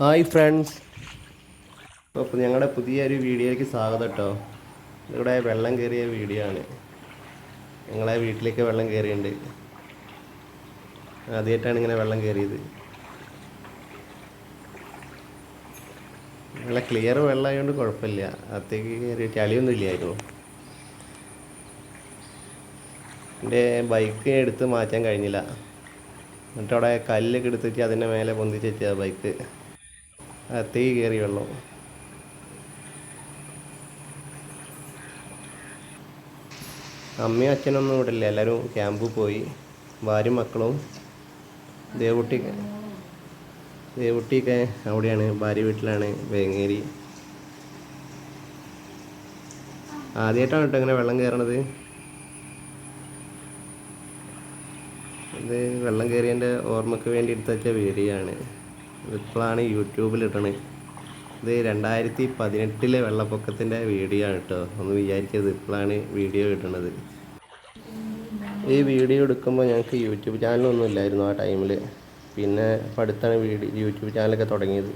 Hi friends അപ്പോൾ ഞങ്ങളുടെ പുതിയൊരു വീഡിയോയ്ക്ക് സ്വാഗതം കേട്ടോ ഇവിടെ വെള്ളം കയറിയ വീഡിയോ ആണ്. ഞങ്ങളെ വീട്ടിലേക്ക് വെള്ളം കയറിയിട്ടുണ്ട് ആദ്യമായിട്ടാണ് ഇങ്ങനെ വെള്ളം കയറിയത് നല്ല ക്ലിയർ വെള്ളമായതുകൊണ്ട് കുഴപ്പമില്ല അകത്തേക്ക് കയറി ചളിയൊന്നും ഇല്ലായിരുന്നു. എന്റെ ബൈക്ക് എടുത്ത് മാറ്റാൻ കഴിഞ്ഞില്ല. എന്നിട്ട് അവിടെ കല്ലൊക്കെ എടുത്തിട്ട് അതിന്റെ മേലെ പൊന്തിച്ച് വെച്ചാൽ ബൈക്ക് അകത്തേക്ക് കയറി വെള്ളം. അമ്മയും അച്ഛനൊന്നും ഇവിടെ ഇല്ല എല്ലാവരും ക്യാമ്പിൽ പോയി. ഭാര്യ മക്കളും ദേവുട്ടി ദേവുട്ടിയൊക്കെ അവിടെയാണ്. ഭാര്യ വീട്ടിലാണ്. വേങ്ങേരി. ആദ്യമായിട്ടാണ് കേട്ടോ ഇങ്ങനെ വെള്ളം കയറണത്. ഇത് വെള്ളം കയറിയതിന്റെ ഓർമ്മയ്ക്ക് വേണ്ടി എടുത്ത വെച്ച വീഡിയോ ആണ് ഇപ്പോഴാണ് യൂട്യൂബിലിടണേ. ഇത് രണ്ടായിരത്തി പതിനെട്ടിലെ വെള്ളപ്പൊക്കത്തിന്റെ വീഡിയോ ആണ് കേട്ടോ ഒന്ന് വിചാരിക്കരുത് ഇപ്പോഴാണ് വീഡിയോ ഇടണത്. ഈ വീഡിയോ എടുക്കുമ്പോൾ ഞങ്ങൾക്ക് യൂട്യൂബ് ചാനലൊന്നും ഇല്ലായിരുന്നു ആ ടൈമിൽ പിന്നെ ഇപ്പം അടുത്താണ് വീഡിയോ യൂട്യൂബ് ചാനലൊക്കെ തുടങ്ങിയത്.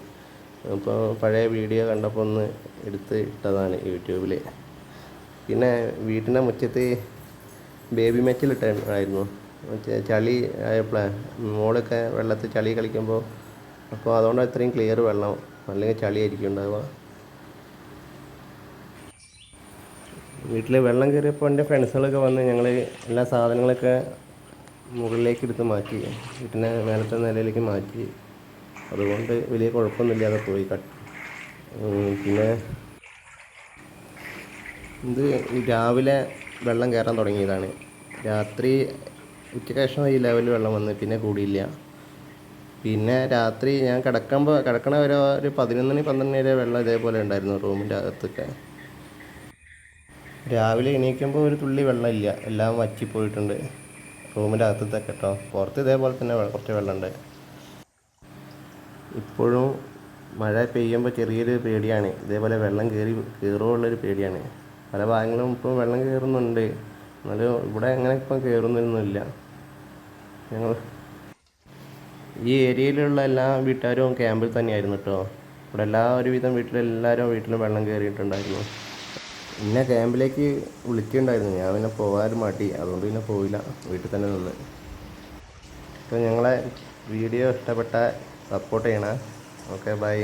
അപ്പോൾ പഴയ വീഡിയോ കണ്ടപ്പോൾ ഒന്ന് എടുത്ത് ഇട്ടതാണ് യൂട്യൂബിൽ പിന്നെ വീട്ടിന്റെ മുറ്റത്ത് ബേബി മറ്റേ ചളി ആയപ്പോഴേ മോളൊക്കെ വെള്ളത്തിൽ ചളി കളിക്കുമ്പോൾ അപ്പോൾ അതുകൊണ്ട് ഇത്രയും ക്ലിയർ വെള്ളം. അല്ലെങ്കിൽ ചളിയായിരിക്കും ഉണ്ടാവുക. വീട്ടിൽ വെള്ളം കയറിയപ്പോൾ എന്റെ ഫ്രണ്ട്സുകളൊക്കെ വന്ന് ഞങ്ങൾ എല്ലാ സാധനങ്ങളൊക്കെ മുകളിലേക്ക് എടുത്ത് മാറ്റി വീട്ടിനെ മേലത്തെ നിലയിലേക്ക് മാറ്റി. അതുകൊണ്ട് വലിയ കുഴപ്പമൊന്നുമില്ലാതെ പോയി കട്ട് പിന്നെ ഇത് രാവിലെ വെള്ളം കയറാൻ തുടങ്ങിയതാണ്. രാത്രി ഉച്ചയ്ക്ക് ശേഷം ഈ ലെവലിൽ വെള്ളം വന്ന് പിന്നെ കൂടിയില്ല. പിന്നെ രാത്രി ഞാൻ കിടക്കുമ്പോൾ കിടക്കണ വരെ ഒരു പതിനൊന്ന് മണി പന്ത്രണ്ട് വരെ വെള്ളം ഇതേപോലെ ഉണ്ടായിരുന്നു റൂമിന്റെ അകത്തൊക്കെ. രാവിലെ എണീക്കുമ്പോൾ ഒരു തുള്ളി വെള്ളമില്ല എല്ലാം വറ്റിപ്പോയിട്ടുണ്ട് റൂമിന്റെ അകത്തൊക്കെ കേട്ടോ പുറത്ത് ഇതേപോലെ തന്നെ കുറച്ച് വെള്ളമുണ്ട് ഇപ്പോഴും മഴ പെയ്യുമ്പോൾ ചെറിയൊരു പേടിയാണ്. ഇതേപോലെ വെള്ളം കയറി കയറുമുള്ളൊരു പേടിയാണ്. പല ഭാഗങ്ങളും ഇപ്പോൾ വെള്ളം കയറുന്നുണ്ട് എന്നാലും ഇവിടെ അങ്ങനെ ഇപ്പം കയറുന്നൊന്നുമില്ല ഞങ്ങൾ ഈ ഏരിയയിലുള്ള എല്ലാ വീട്ടുകാരും ക്യാമ്പിൽ തന്നെയായിരുന്നു കേട്ടോ. ഇവിടെ എല്ലാ ഒരുവിധം വീട്ടിലെല്ലാവരും വീട്ടിലും വെള്ളം കയറിയിട്ടുണ്ടായിരുന്നു. പിന്നെ ക്യാമ്പിലേക്ക് വിളിക്കുന്നുണ്ടായിരുന്നു ഞാൻ പിന്നെ പോകാൻ മാട്ടി അതുകൊണ്ട് പിന്നെ പോയില്ല. വീട്ടിൽ തന്നെ നിന്ന്. അപ്പോൾ ഞങ്ങളെ വീഡിയോ ഇഷ്ടപ്പെട്ട സപ്പോർട്ട് ചെയ്യണേ. Okay bye.